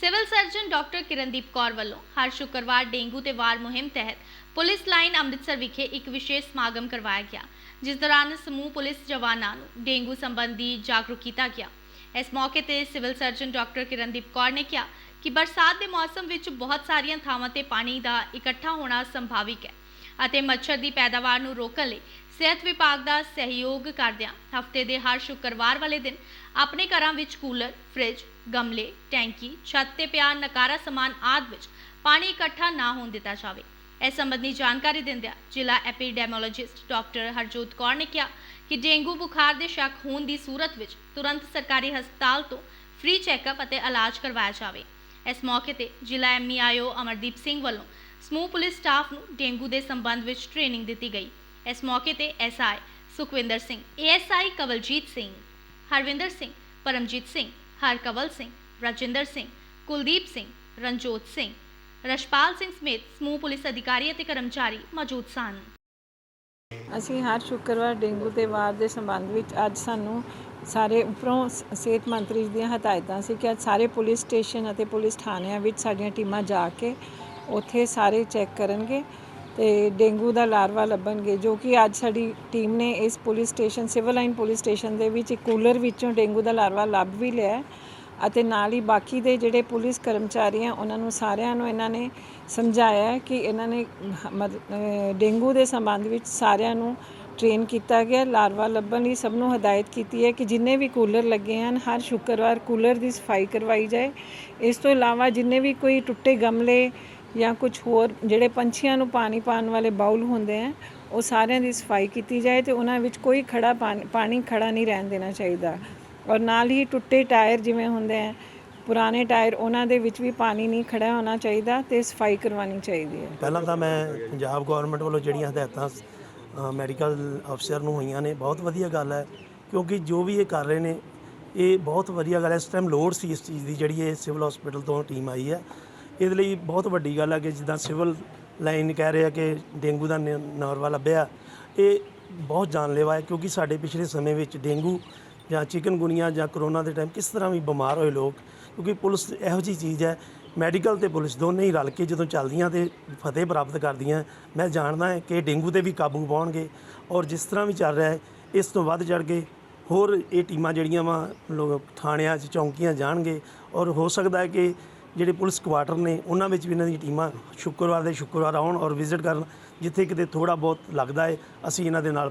Civil surgeon doctor Kirandeep Kaur ਵੱਲੋਂ ਹਰ ਸ਼ੁੱਕਰਵਾਰ ਡੇਂਗੂ ਤੇ ਵਾਰ ਮੁਹਿੰਮ ਤਹਿਤ ਪੁਲਿਸ ਲਾਈਨ ਅੰਮ੍ਰਿਤਸਰ ਵਿਖੇ ਇੱਕ ਵਿਸ਼ੇਸ਼ ਸਮਾਗਮ ਕਰਵਾਇਆ ਗਿਆ, ਜਿਸ ਦੌਰਾਨ ਸਮੂਹ ਪੁਲਿਸ ਜਵਾਨਾਂ ਨੂੰ ਡੇਂਗੂ ਸੰਬੰਧੀ ਜਾਗਰੂਕ ਕੀਤਾ ਗਿਆ। ਇਸ ਮੌਕੇ ਤੇ civil surgeon doctor Kirandeep Kaur ਨੇ ਕਿਹਾ ਕਿ ਬਰਸਾਤ ਦੇ ਮੌਸਮ ਵਿੱਚ ਬਹੁਤ ਸਾਰੀਆਂ ਥਾਵਾਂ ਤੇ ਪਾਣੀ ਦਾ ਇਕੱਠਾ ਹੋਣਾ ਸੰਭਾਵਿਕ ਹੈ ਅਤੇ ਮੱਛਰ ਦੀ ਪੈਦਾਵਾਰ ਨੂੰ ਰੋਕਣ ਲਈ ਸਿਹਤ ਵਿਭਾਗ ਦਾ ਸਹਿਯੋਗ ਕਰਦਿਆਂ ਹਫ਼ਤੇ ਦੇ ਹਰ ਸ਼ੁੱਕਰਵਾਰ ਵਾਲੇ ਦਿਨ ਆਪਣੇ ਘਰਾਂ ਵਿੱਚ ਕੂਲਰ, ਫ੍ਰਿਜ, ਗਮਲੇ, ਟੈਂਕੀ, ਛੱਤ ਤੇ ਪਿਆ ਨਕਾਰਾ ਸਮਾਨ ਆਦਿ ਵਿੱਚ ਪਾਣੀ ਇਕੱਠਾ ਨਾ ਹੋਣ ਦਿੱਤਾ ਜਾਵੇ। ਇਸ ਸੰਬੰਧੀ ਜਾਣਕਾਰੀ ਦਿੰਦਿਆਂ ਜ਼ਿਲ੍ਹਾ ਐਪੀਡੈਮੋਲੋਜਿਸਟ ਡਾਕਟਰ ਹਰਜੋਤ ਕੌਰ ਨੇ ਕਿਹਾ ਕਿ ਡੇਂਗੂ ਬੁਖਾਰ ਦੇ ਸ਼ੱਕ ਹੋਣ ਦੀ ਸੂਰਤ ਵਿੱਚ ਤੁਰੰਤ ਸਰਕਾਰੀ ਹਸਪਤਾਲ ਤੋਂ ਫ੍ਰੀ ਚੈੱਕਅਪ ਅਤੇ ਇਲਾਜ ਕਰਵਾਇਆ ਜਾਵੇ। ਇਸ ਮੌਕੇ ਤੇ ਜ਼ਿਲ੍ਹਾ ਐਮਈਆਈਓ ਅਮਰਦੀਪ ਸਿੰਘ ਵੱਲੋਂ ਸਮੂਹ ਪੁਲਿਸ ਸਟਾਫ ਨੂੰ ਡੇਂਗੂ ਦੇ ਸੰਬੰਧ ਵਿੱਚ ਟ੍ਰੇਨਿੰਗ ਦਿੱਤੀ ਗਈ। ਇਸ ਮੌਕੇ ਤੇ ਐਸਆਈ ਸੁਖਵਿੰਦਰ ਸਿੰਘ ਏਐਸਆਈ ਕਵਲਜੀਤ ਸਿੰਘ, ਹਰਵਿੰਦਰ ਸਿੰਘ, ਪਰਮਜੀਤ ਸਿੰਘ, ਹਰਕਵਲ ਸਿੰਘ, ਰਾਜਿੰਦਰ ਸਿੰਘ, ਕੁਲਦੀਪ ਸਿੰਘ, ਰਣਜੋਤ ਸਿੰਘ ਰਸ਼ਪਾਲ ਸਿੰਘ ਸਮੇਤ ਸਮੂਹ ਪੁਲਿਸ ਅਧਿਕਾਰੀ ਅਤੇ ਕਰਮਚਾਰੀ ਮੌਜੂਦ ਸਨ। ਅਸੀਂ ਹਰ ਸ਼ੁੱਕਰਵਾਰ ਡੇਂਗੂ ਤੇ ਵਾਰ ਦੇ ਸੰਬੰਧ ਵਿੱਚ ਅੱਜ ਸਾਨੂੰ ਸਾਰੇ ਉੱਪਰੋਂ ਸਿਹਤ ਮੰਤਰੀ ਜੀ ਦੀਆਂ ਹਦਾਇਤਾਂ ਸੀ ਕਿ ਅੱਜ ਸਾਰੇ ਪੁਲਿਸ ਸਟੇਸ਼ਨ ਅਤੇ ਪੁਲਿਸ ਥਾਣਿਆਂ ਵਿੱਚ ਸਾਡੀਆਂ ਟੀਮਾਂ ਜਾ ਕੇ ਉੱਥੇ ਸਾਰੇ ਚੈੱਕ ਕਰਨਗੇ। ਤੇ ਡੇਂਗੂ ਦਾ ਲਾਰਵਾ ਲੱਭਣਗੇ, ਜੋ ਕਿ ਅੱਜ ਸਾਡੀ ਟੀਮ ਨੇ ਇਸ police station, civil line police station ਦੇ ਵਿੱਚ ਇੱਕ ਕੂਲਰ ਵਿੱਚੋਂ ਡੇਂਗੂ ਦਾ ਲਾਰਵਾ ਲੱਭ ਵੀ ਲਿਆ ਅਤੇ ਨਾਲ ਹੀ ਬਾਕੀ ਦੇ ਜਿਹੜੇ ਪੁਲਿਸ ਕਰਮਚਾਰੀ ਆ, ਉਹਨਾਂ ਨੂੰ ਸਾਰਿਆਂ ਨੂੰ ਇਹਨਾਂ ਨੇ ਸਮਝਾਇਆ ਕਿ ਇਹਨਾਂ ਨੇ ਹ- ਡੇਂਗੂ ਦੇ ਸੰਬੰਧ ਵਿੱਚ ਸਾਰਿਆਂ ਨੂੰ ਟ੍ਰੇਨ ਕੀਤਾ ਗਿਆ, ਲਾਰਵਾ ਲੱਭਣ ਲਈ ਸਭ ਨੂੰ ਹਦਾਇਤ ਕੀਤੀ ਹੈ ਕਿ ਜਿੰਨੇ ਵੀ ਕੂਲਰ ਲੱਗੇ ਹਨ, ਹਰ ਸ਼ੁੱਕਰਵਾਰ ਕੂਲਰ ਦੀ ਸਫ਼ਾਈ ਕਰਵਾਈ ਜਾਏ। ਇਸ ਤੋਂ ਇਲਾਵਾ ਜਿੰਨੇ ਵੀ ਕੋਈ ਟੁੱਟੇ ਗਮਲੇ ਜਾਂ ਕੁਝ ਹੋਰ ਜਿਹੜੇ ਪੰਛੀਆਂ ਨੂੰ ਪਾਣੀ ਪਾਣ ਵਾਲੇ ਬਾਉਲ ਹੁੰਦੇ ਆ, ਉਹ ਸਾਰਿਆਂ ਦੀ ਸਫ਼ਾਈ ਕੀਤੀ ਜਾਏ ਤੇ ਉਹਨਾਂ ਵਿੱਚ ਕੋਈ ਖੜਾ ਪਾਣੀ ਪਾਣੀ ਖੜਾ ਨਹੀਂ ਰਹਿਣ ਦੇਣਾ ਚਾਹੀਦਾ। ਔਰ ਨਾਲ ਹੀ ਟੁੱਟੇ ਟਾਇਰ ਜਿਵੇਂ ਹੁੰਦੇ ਆ, ਪੁਰਾਣੇ ਟਾਇਰ ਉਹਨਾਂ ਦੇ ਵਿੱਚ ਵੀ ਪਾਣੀ ਨਹੀਂ ਖੜਾ ਹੋਣਾ ਚਾਹੀਦਾ ਤੇ ਸਫ਼ਾਈ ਕਰਵਾਉਣੀ ਚਾਹੀਦੀ ਹੈ। ਪਹਿਲਾਂ ਤਾਂ ਮੈਂ ਪੰਜਾਬ ਗਵਰਨਮੈਂਟ ਵੱਲੋਂ ਜਿਹੜੀਆਂ ਹਦਾਇਤਾਂ ਮੈਡੀਕਲ ਅਫਸਰ ਨੂੰ ਹੋਈਆਂ ਨੇ, ਬਹੁਤ ਵਧੀਆ ਗੱਲ ਹੈ, ਕਿਉਂਕਿ ਜੋ ਵੀ ਇਹ ਕਰ ਰਹੇ ਨੇ, ਇਹ ਬਹੁਤ ਵਧੀਆ ਗੱਲ ਹੈ। ਇਸ ਟਾਈਮ ਲੋੜ ਸੀ ਇਸ ਚੀਜ਼ ਦੀ, ਜਿਹੜੀ ਇਹ ਸਿਵਲ ਹਸਪੀਟਲ ਤੋਂ ਟੀਮ ਆਈ ਹੈ। ਇਹਦੇ ਲਈ ਬਹੁਤ ਵੱਡੀ ਗੱਲ ਹੈ ਕਿ ਜਿੱਦਾਂ ਸਿਵਲ ਲਾਈਨ ਕਹਿ ਰਿਹਾ ਕਿ ਡੇਂਗੂ ਦਾ ਨੋਰਵਾ ਲੱਭਿਆ, ਇਹ ਬਹੁਤ ਜਾਨਲੇਵਾ ਹੈ ਕਿਉਂਕਿ ਸਾਡੇ ਪਿਛਲੇ ਸਮੇਂ ਵਿੱਚ ਡੇਂਗੂ ਜਾਂ ਚਿਕਨਗੁਨੀਆ ਜਾਂ ਕਰੋਨਾ ਦੇ ਟਾਈਮ ਕਿਸ ਤਰ੍ਹਾਂ ਵੀ ਬਿਮਾਰ ਹੋਏ ਲੋਕ, ਕਿਉਂਕਿ ਪੁਲਿਸ ਇਹੋ ਜਿਹੀ ਚੀਜ਼ ਹੈ ਮੈਡੀਕਲ ਤੇ ਪੁਲਿਸ ਦੋਨੇ ਹੀ ਰਲ ਕੇ ਜਦੋਂ ਚੱਲਦੀਆਂ ਤੇ ਫਤਿਹ ਪ੍ਰਾਪਤ ਕਰਦੀਆਂ, ਮੈਂ ਜਾਣਦਾ ਹਾਂ ਕਿ ਡੇਂਗੂ ਤੇ ਵੀ ਕਾਬੂ ਪਾਉਣਗੇ ਔਰ ਜਿਸ ਤਰ੍ਹਾਂ ਵੀ ਚੱਲ ਰਿਹਾ ਹੈ, ਇਸ ਤੋਂ ਵੱਧ ਚੜ ਕੇ ਹੋਰ ਇਹ ਟੀਮਾਂ ਜਿਹੜੀਆਂ ਵਾ ਲੋਕ ਥਾਣਿਆਂ 'ਚ ਚੌਂਕੀਆਂ ਜਾਣਗੇ ਔਰ ਹੋ ਸਕਦਾ ਹੈ ਕਿ ਜਿਹੜੇ ਪੁਲਿਸ ਕੁਆਟਰ ਨੇ, ਉਹਨਾਂ ਵਿੱਚ ਵੀ ਇਹਨਾਂ ਦੀਆਂ ਟੀਮਾਂ ਸ਼ੁੱਕਰਵਾਰ ਦੇ ਸ਼ੁੱਕਰਵਾਰ ਆਉਣ ਔਰ ਵਿਜ਼ਿਟ ਕਰਨ, ਜਿੱਥੇ ਕਿਤੇ ਥੋੜਾ ਬਹੁਤ ਲੱਗਦਾ ਹੈ, ਅਸੀਂ ਇਹਨਾਂ ਦੇ ਨਾਲ